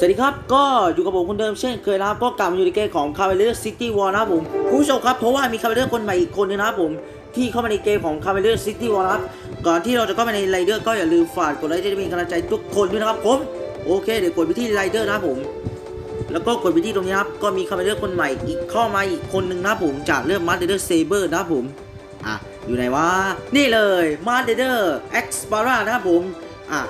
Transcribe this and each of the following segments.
สวัสดีครับ ก็อยู่กับผมคนเดิมเช่นเคยนะครับ ก็กลับมาอยู่ในเกมของ c a v a l i e r City War นะครับผมคุณผู้ชมครับ เพราะว่ามี c a v a l i e r คนใหม่อีกคนนึงนะครับผมที่เข้ามาในเกมของ c a v a l i e r City War นะครับก่อนที่เราจะเข้าไปในไรเดอร์ก็อย่าลืมฝากกดไลค์จะได้มีกำลังใจทุกคนด้วยนะครับผมโอเคเดี๋ยวกดไปที่ไรเดอร์นะครับผม แล้วก็กดไปที่ตรงนี้ครับก็มี c a v a l i e r คนใหม่อีกเข้ามาอีกคนนึงนะครับผมจากเรื่อง m a s t e r Saber นะครับผมอะอยู่ไหนวะนี่เลย m a s t e r X p a r a นะครับผมอะ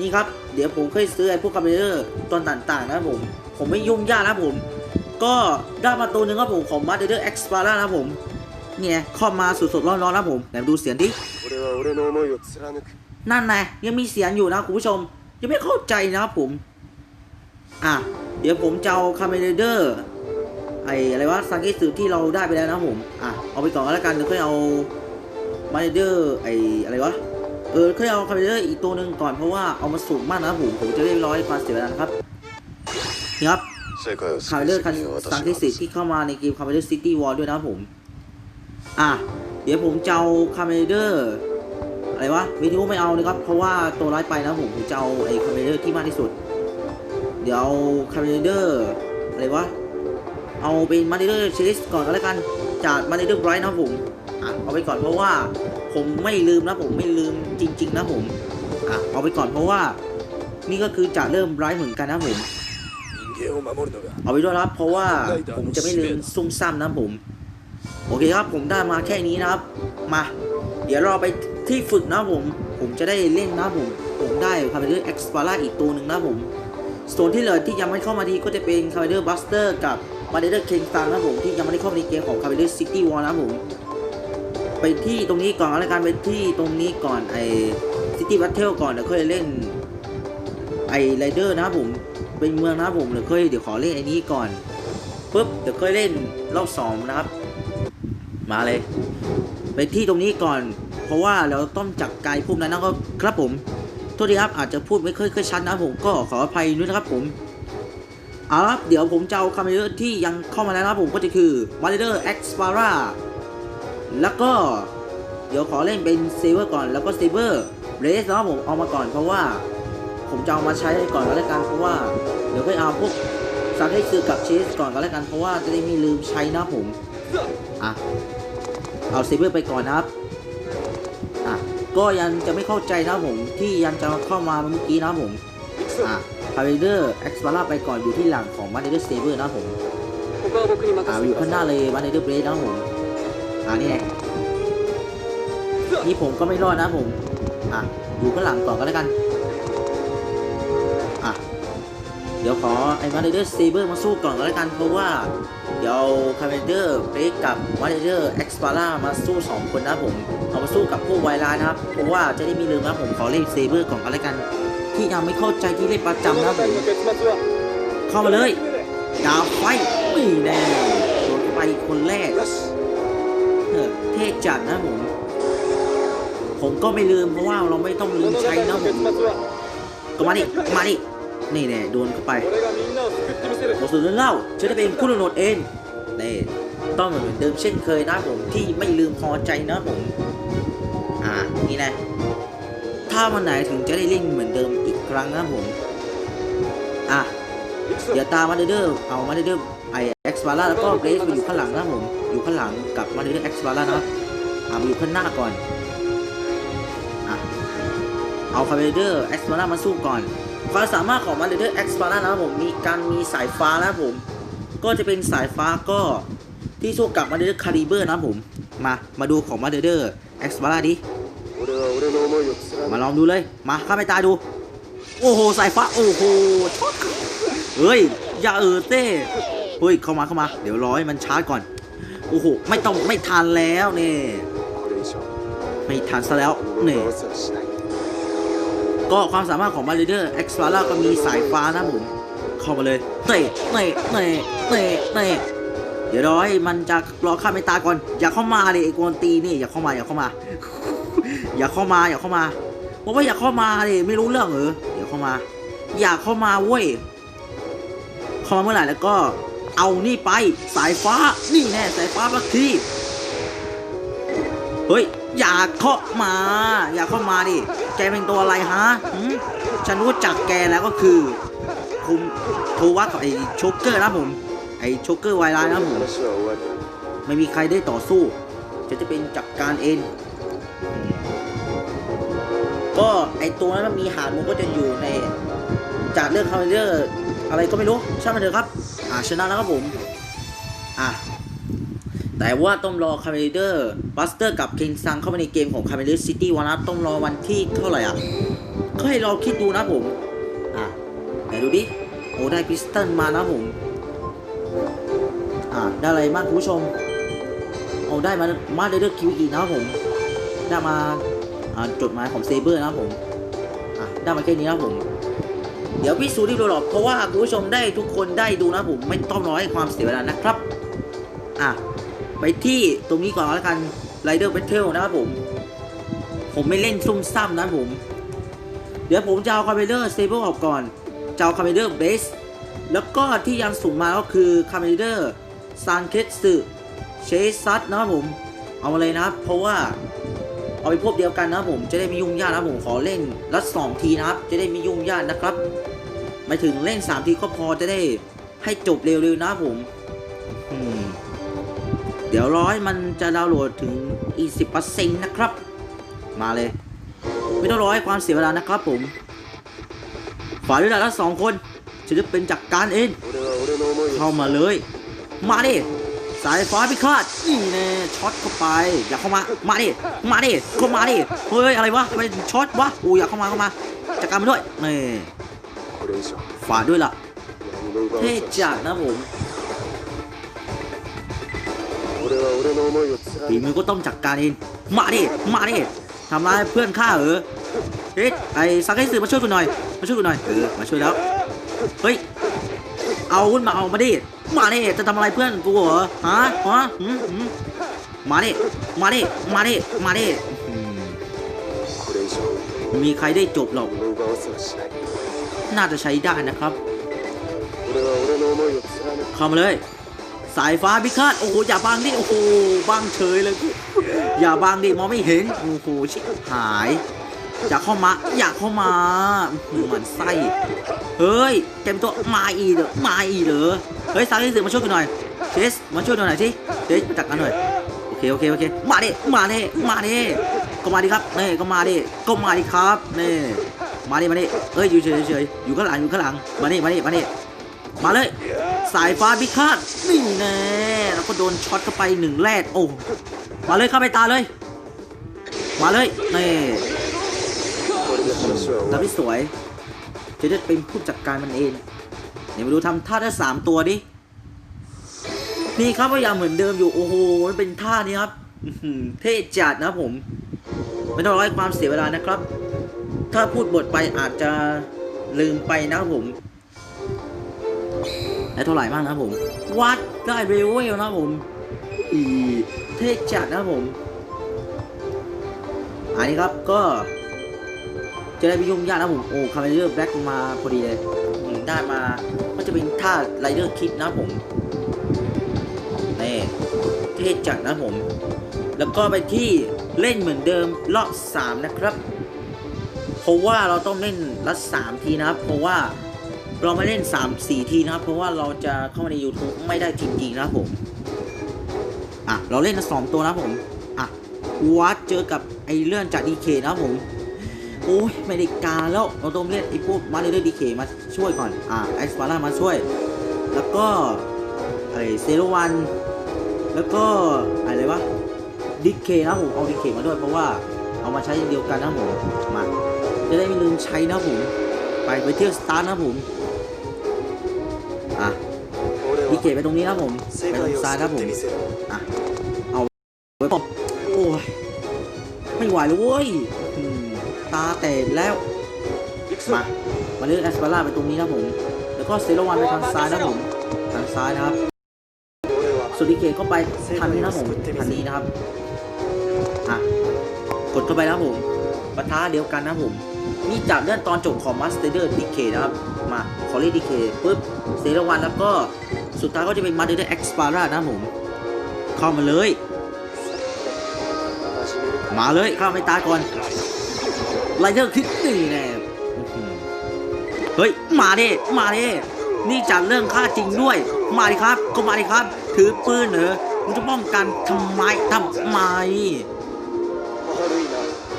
นี่ครับ เดี๋ยวผมเคยซื้อไอ้พวกคอมพิวเตอร์ตอนต่างๆนะผม ผมไม่ยุ่งยากนะผม ก็ได้มาตัวหนึ่งครับผมของมาสเตอร์เอ็กซ์พาร่านะผม เนี่ยข้อมาสดๆร้อนๆนะผมแหนดูเสียงดินั่นไงยังมีเสียงอยู่นะคุณผู้ชม ยังไม่เข้าใจนะครับผม อะ เดี๋ยวผมจะเอาคาเมเดอร์ไอ้อะไรวะซังเกสืที่เราได้ไปแล้วนะผม อะ เอาไปต่อแล้วกันเดี๋ยวค่อยเอามาเดอร์ไอ้อะไรวะ เออค่ยเอาคาเมเดอร์อีกตัวหนึ่งก่อนเพราะว่าเอามาสูงมากนะผมผมจะได้ร้อยความเสียเวนะครับนี่ครับคาเมเดอร์คันสังที่สิที่เข้ามาในเกมคาเมเดอร์ซิตี้วอลด้วยนะผม อะเดี๋ยวผมจะเอาคาเมเดอร์อะไรวะวิทูไม่เอานะครับ เพราะว่าตัวร้ายไปนะผมผมจะเอาไอ้คาเมเดอร์ที่มากที่สุด เดี๋ยวคาเมเดอร์อะไรวะเอาเป็นมาริเดอร์เชลิสก่อนก็แล้วกันจากมาริเดอร์ไรท์นะผมอะเอาไปก่อนเพราะว่า ผมไม่ลืมนะผมไม่ลืมจริง ๆ นะผมอะเอาไปก่อนเพราะว่า นี่ก็คือจะเริ่มร้ายเหมือนกันนะผมเอาไปด้วยครับ เพราะว่าผมจะไม่ลืมซุ่มซ้ำนะผม โอเคครับผมได้มาแค่นี้นะครับ มา เดี๋ยวเราไปที่ฝึกนะผม ผมจะได้เล่นนะผม ผมได้คาร์เดอร์เอ็กซ์พาร่าอีกตัวหนึ่งนะผมส่วนที่เหลือที่ยังไม่เข้ามาดีก็จะเป็นคาร์เดอร์บัสเตอร์กับมาเดอร์เคนซังนะผมที่ยังไม่ได้เข้ามาในเกมของคาร์เดอร์ซิตี้วอลนะผม ไปที่ตรงนี้ก่อนแล้วกันไปที่ตรงนี้ก่อนไอซิตี้บัตเทลก่อนเดี๋ยวค่อยเล่นไอไรเดอร์นะครับผมเป็นเมืองนะครับผมเดี๋ยวค่อยเดี๋ยวขอเล่นไอ้นี้ก่อนปุ๊บเดี๋ยวค่อยเล่นรอบสองนะครับ มาเลย ไปที่ตรงนี้ก่อน เพราะว่าเราต้องจับไกลพวกนั้นนะครับครับผมโทษทีครับอาจจะพูดไม่ค่อยค่อยชัดนะผมก็ขออภัยด้วยนะครับผมเอาละเดี๋ยวผมจะเอาคาเมเดอร์ที่ยังเข้ามาแล้วนะครับผมก็จะคือ m a r i d e r X p a r a แล้วก็เดี๋ยวขอเล่นเป็นซิเวอร์ก่อนแล้วก็ซิเวอร์เรสเนาะผมเอามาก่อนเพราะว่า ผมจะเอามาใช้ก่อนก็แล้วกันเพราะว่าเดี๋ยวไปเอาพวกซันให้ซื้อกับเชีสก่อนก็แล้วกันเพราะว่าจะได้มีลืมใช้นะผมอะเอาซิเวอร์ไปก่อนนะครับอะก็ยันจะไม่เข้าใจนะผมที่ยันจะเข้ามาเมื่อกี้นะผมอะพาเวเดอร์เอ็กซ์พาร่าไปก่อนอยู่ที่หลังของมาเดอร์เซเวอร์นะผมอ่าอยู่ข้างหน้าเลยมาเดอร์เบรดนะผม อ่านี่ไงนี่ผมก็ไม่รอดนะผม อะ อยู่ข้างหลังต่อกันแล้วกัน อะ เดี๋ยวขอไอ้มาเดอร์เซเบอร์มาสู้ก่อนกันแล้วกัน เพราะว่า เดี๋ยวคาเมนเดอร์เบรกับมาเดอร์เอ็กซ์พาร่ามาสู้ 2 คนนะผม เอามาสู้กับพวกไวรัสนะครับ เพราะว่าจะได้มีลืมนะผมขอเล่นเซเบอร์ก่อนกันแล้วกัน ที่ยังไม่เข้าใจที่เล่นประจำนะผม เข้ามาเลย ดาวไฟไม่แน่โดนไปคนแรก ถอะเท่จัดนะผม ผมก็ไม่ลืมเพราะว่าเราไม่ต้องลืมใช้นะผมก็มาดิมาดินี่แน่โดนเข้าไปโมสุดเล่าจะได้เป็นผู้ดำเนิเองนี่ต้องเหมือนเดิมเช่นเคยนะผมที่ไม่ลืมพอใจนะผม อ่านี่แน่ถ้าวันไหนถึงจะได้เล่นเหมือนเดิมอีกครั้งนะผม อะอย่าตามมาเด้อเอามาเด้อ วาร่าแล้วก็เบรสมาอยู่ข้างหลังนะผมอยู่ข้างหลังกับมาเรื่อ็กซ์วาร่านะอามาอยู่ข้างหน้าก่อนอเอาคาเบเดอร์เอ็กซ์วาร่ามาสู้ก่อนความสามารถของมาเรื่อ็กซ์วาร่านะผมมีการมีสายฟ้านะผม ก็จะเป็นสายฟ้าก็ที่สู้กับมาเรื่อยๆคาริเบอร์นะผมมามาดูของมาเรื่อ็กซ์วาร่าดิมาลองดูเลยมาข้าไปตายดู โอ้โหสายฟ้าโอ้โหช็อตเฮ้ยอย่าเออเต้ เฮ้ยเข้ามาเข้ามา เดี๋ยวร้อยมันชาร์จก่อน โอ้โห ไม่ต้องไม่ทันแล้วเนี่ยไม่ทันซะแล้วเนี่ยก็ความสามารถของมาริเดอร์เอ็กซ์พลาร่าก็มีสายฟ้านะผม เข้ามาเลยเตะเตะเตะเตะเตะเดี๋ยวร้อยมันจะรอข้ามไตาก่อน อย่าเข้ามาเลยไอ้กวนตีนี่อย่าเข้ามาอย่าเข้ามา อย่าเข้ามาอย่าเข้ามาบอกว่าอย่าเข้ามาเลยไม่รู้เรื่องเหรออย่าเข้ามา อย่าเข้ามาเว้ยเข้ามาเมื่อไหร่แล้วก็ เอานี่ไป สายฟ้า นี่แน่สายฟ้าพักทีเฮ้ย อย่าเข้ามา อย่าเข้ามาดิ แกเป็นตัวอะไรฮะฉันรู้จักแกแล้วก็คือ คุมโทวะกับไอ้ช็อกเกอร์นะผม ไอ้ช็อกเกอร์ไวรัสนะผม ไม่มีใครได้ต่อสู้ จะจะเป็นจับการเองก็ไอ้ตัวนั้นมันมีหางมันก็จะอยู่ในจากเรื่องคาเมเดอร์อะไรก็ไม่รู้ใช่ไหมเถอะครับ อ่าชนะแล้วครับผมอะแต่ว่าต้องรอคาร์เมลิดอร์บัสเตอร์กับเคนซังเข้ามาในเกมของคาร์เดอร์ซิตี้วันนะต้องรอวันที่เท่าไหร่อะก็ให้เราคิดดูนะผมอะไหนดูดิโอ้ได้พิสตันมานะผมอ่าได้อะไรบ้างคุณผู้ชมเอาได้มามาเดอร์คิวอีกนะครับผมได้มาอ่าจดหมายของเซเบอร์นะครับผมอะได้มาแค่นี้นะครับผม เดี๋ยวพี่ซูรีบดูหรอกเพราะว่าคุณผู้ชมได้ทุกคนได้ดูนะผมไม่ต้องรอให้ความเสียเวลานะครับ อะ ไปที่ตรงนี้ก่อนแล้วกันไรเดอร์ b บ t เทลนะครับผม ผมไม่เล่นซุ่มซ่ามนะผม เดี๋ยวผมจะเอาคาเมเดอร์เซเบอร์ออกก่อนจะเอาคาเมเดอร์เบสแล้วก็ที่ยังสูงมาก็คือคาเมเดอร์ซานเคสึเชซัตนะครับผม เอามาเลยนะครับเพราะว่า เอาไปพบเดียวกันนะผมจะได้ไม่ยุ่งยากนะผมขอเล่นรัดงทีนะครับ จะได้ไม่ยุ่งยากนะครับไม่ถึงเล่นสามทีก็พอจะได้ให้จบเร็วๆนะผมเดี๋ยวร้อยมันจะดาวน์โหลดถึงอีกสิบเปอร์เซ็นต์นะครับ มาเลย ไม่ต้องร้อยความเสียเวลานะครับผมฝ่ายด้วยนะทั้สองคนฉันจะเป็นจักการเองเข้ามาเลย มาดิ สายฟ้าพิฆาตนี่น่ช็อตเข้าไป อยากเข้ามา มาดิ มาดิเข้ามาดิ เฮ้ย อะไรวะไปช็อตวะอูอยากเข้ามาเข้ามา จัดการมันด้วย นี่ฝาด้วยล่ะ เท่จัดนะผมฝีมือก็ต้องจัดการเอง มาดิ มาดิทำร้ายเพื่อนข้าเออเฮ้ยไอ้ซักให้สื่อมาช่วยกูหน่อย มาช่วยกูหน่อย เออ มาช่วยแล้ว เฮ้ย เอาหุ้นมาเอามาดิ มาดิจะทำอะไรเพื่อนกูเหรอฮะฮะมาดิมาดิมาดิมาดิมีใครได้จบหรอก น่าจะใช้ได้นะครับเข้ามาเลย สายฟ้าพิฆาตโอ้โหอย่าบังดิโอ้โหบังเฉยเลยอย่าบังดิมองไม่เห็นโอ้โหชิบหาย อยากเข้ามา อยากเข้ามาหมันไส้ เฮ้ยเต็มตัวมาอีเหรอมาอีเหรอเฮ้ยซาลิสือมาช่วยกันหน่อยเทสมาช่วยกันหน่อยสิเทสมาจัดกันหน่อยโอเคโอเคโอเคมาดิมาดิมาดิก็มาดิครับนี่ก็มาดิก็มาดิครับนี่มาดิมาดิเฮ้ยอยู่เฉยเฉยอยู่ข้างหลังอยู่ข้างหลังมาดิมาดิมาดิมาเลย สายฟ้าพิฆาตนี่แน่แล้วก็โดนช็อตเข้าไปหนึ่งแรดโอ้มาเลยเข้าไปตาเลย มาเลยนี่ ทำりที่สวย จะได้เป็นผู้จัดการมันเอง เดี๋ยวมาดูทำท่าได้สามตัวดิ นี่ครับก็ยังเหมือนเดิมอยู่ โอ้โหมันเป็นท่านี้ครับเท่จัดนะผม ไม่ต้องร้อให้ความเสียเวลานะครับ ถ้าพูดบทไปอาจจะลืมไปนะผมได้เท่าไหร่บ้างนะผม วัดได้เรเวลนะผม อีเท่จัดนะผม อันนี้ครับก็ จะได้ไม่ยุ่งยากนะผมโอ้คาเมเดอร์แบล็กมาพอดีเลยอืมได้มาก็จะเป็นท่าไรเดอร์คิดนะผมนี่เท่จัดนะผม แล้วก็ไปที่เล่นเหมือนเดิมรอบ 3 นะครับ เพราะว่าเราต้องเล่นละ3ทีนะครับ เพราะว่าเราไม่เล่น 3 4 ทีนะครับ เพราะว่าเราจะเข้ามาใน YouTube ไม่ได้จริงๆนะครับผม อะ เราเล่นละสองตัวนะครับผม อะวัดเจอกับไอเลื่อนจากดีเคนะครับผม โอ้ยไม่ได้การแล้วเราต้องเรียกไอ้พวกมาเรเลอร์ดีเคมาช่วยก่อน อ่าไอสปาร่ามาช่วย แล้วก็ไอเซโรวันแล้วก็อะไรวะดิเคนะผมเอาดิเคมาด้วยเพราะว่าเอามาใช้เดียวกันนะผมมาจะได้ไม่ลืมใช้นะผมไปไปเที่ยวสตาร์นะผมอะดิเคไปตรงนี้นะผมไปตรงซ้ายนะผมอะเอาไปปบโอ้ยไม่ไหวเลยเว้ย ตาแตกแล้ว มามาเลื่อนแอสปาร่าไปตรงนี้นะผม แล้วก็เซโรวันไปทางซ้ายนะผม ทางซ้ายนะครับสุริเกตก็ไปทางนี้นะผมทางนี้นะครับ อะ กดเข้าไปนะผมปะทะเดียวกันนะผมนี่จับเลื่อนตอนจบของมาสเตอร์ดีเคนะครับ มาคอลเลดีเคปุ๊บเซโรวันแล้วก็สุดท้ายก็จะเป็นมาเดอร์แอ็กซ์ปาร่านะผม เข้ามาเลย มาเลยเข้าไม่ตาก่อน ไลเดอร์คลิดดีแน่เฮ้ย มาดิมาดินี่จากเรื่องค่าจริงด้วย มาดิครับ ก็มาดิครับ ถือปืนเหรอมึงจะป้องกันทำไมทำไม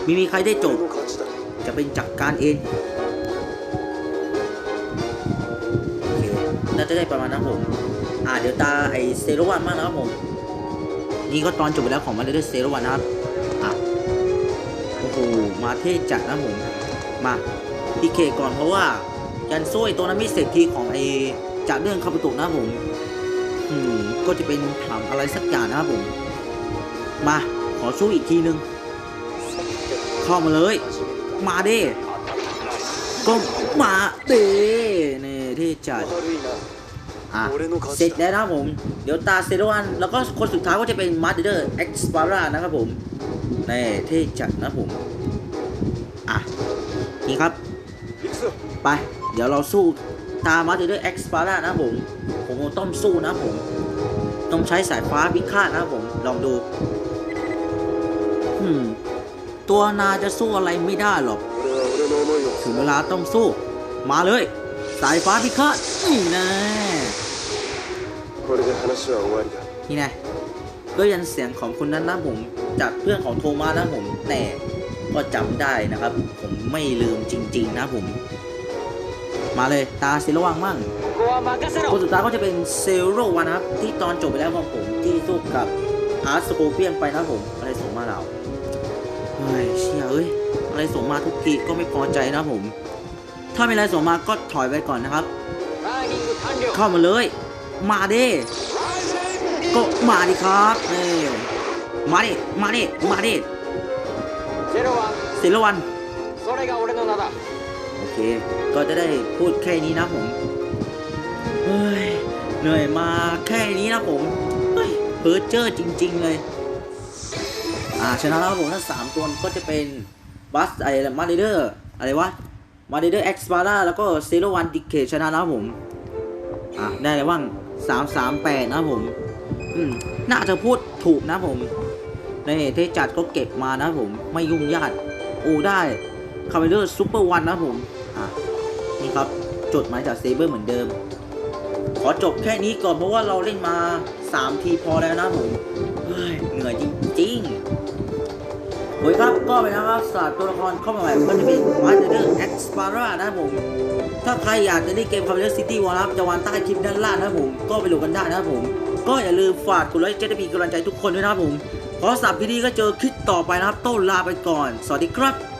มีมีใครได้จบ จะเป็นจัดการเองน่าจะได้ประมาณนั้นผม อ่าเดี๋ยวตาไอเซโรวันมากนะครับผม นี่ก็ตอนจบไปแล้วของมาเดอร์เซโรวันนะครับ อะ โอ้โห มาเทศจัดนะผมมาดีเคก่อนเพราะว่ายันซุยตัวนั้นไม่เสร็จทีของไอจากเรื่องคาบุตุนะผมอืมก็จะเป็นถามอะไรสักอย่างนะผม มาขอสู้อีกทีนึง เข้ามาเลย มาเด้ก็มาเด้นี่ทศจัดอะเสร็จแล้วนะผม เดี๋ยวตาเซโรอันแล้วก็คนสุดท้ายก็จะเป็นมาร์ตเดอร์เอ็กซ์บาร่านะครับผมในเทศจัดนะผม นี่ครับ ไป เดี๋ยวเราสู้ตามมาด้วยเอ็กซ์ปาร่านะผม ผมต้องสู้นะผม ต้องใช้สายฟ้าพิฆาตนะผม ลองดูอืมตัวนาจะสู้อะไรไม่ได้หรอก ถึงเวลาต้องสู้ มาเลย สายฟ้าพิฆาตนี่นะนี่ไงก็ยันเสียงของคนนั้นนะผม จากเพื่อนของโทมัสนะผม แต่ ก็จำได้นะครับ ผมไม่ลืมจริง ๆ นะผม มาเลยตาเซโรวังมั่งคนสุดท้ายก็จะเป็นเซลโรวันนะครับ ที่ตอนจบไปแล้วของผมที่สู้กับอาร์สโคเปียนไปนะผมอะไรส่งมาเราเฮ้ยเชี่ยเอ้ยอะไรส่งมาทุกทีก็ไม่พอใจนะผม ถ้ามีอะไรส่งมาก็ถอยไปก่อนนะครับ เข้ามาเลย มาเด้ก็มาดิครับเออมาดิมาดิมาดิ เซโรวันโอเค ก็จะได้พูดแค่นี้นะผมเฮ้ยเหนื่อยมาแค่นี้นะผมเฮ้ยเพิร์เจอร์จริง ๆ เลย อ่าชนะแล้วผมทั้งสามตัวก็จะเป็นบัสไอมาเดอร์อะไรวะมาเดอร์เอ็กซ์บาร่าแล้วก็เซโรวันดิเคชนะแล้วผมอะได้เลยว่างสามสามแปดนะผม อืม น่าจะพูดถูกนะผม นเทจัดก็เก็บมานะผมไม่ยุ่งยากโอ้ได้คาร์เมเดอร์ซูเปอร์วันนะผมอะนี่ครับจดหมายจากเซเบอร์เหมือนเดิม ขอจบแค่นี้ก่อนเพราะว่าเราเล่นมา 3 ทีพอแล้วนะผมเหนื่อยจริงๆโอ้ยครับก็ไปนะครับสลับตัวละครเข้ามาใหม่ก็จะเป็นมาเดอร์เอ็กซ์ปาร่านะผม ถ้าใครอยากจะเล่นเกม Commander City War นะครับจะวางใต้คลิปด้านล่างนะผม ก็ไปโหลดกันได้นะผม ก็อย่าลืมฝากกดไลค์จะได้มีกำลังใจทุกคนด้วยนะครับผม ขอสับพีดีก็เจอคลิปต่อไปนะครับ ต้นลาไปก่อน สวัสดีครับ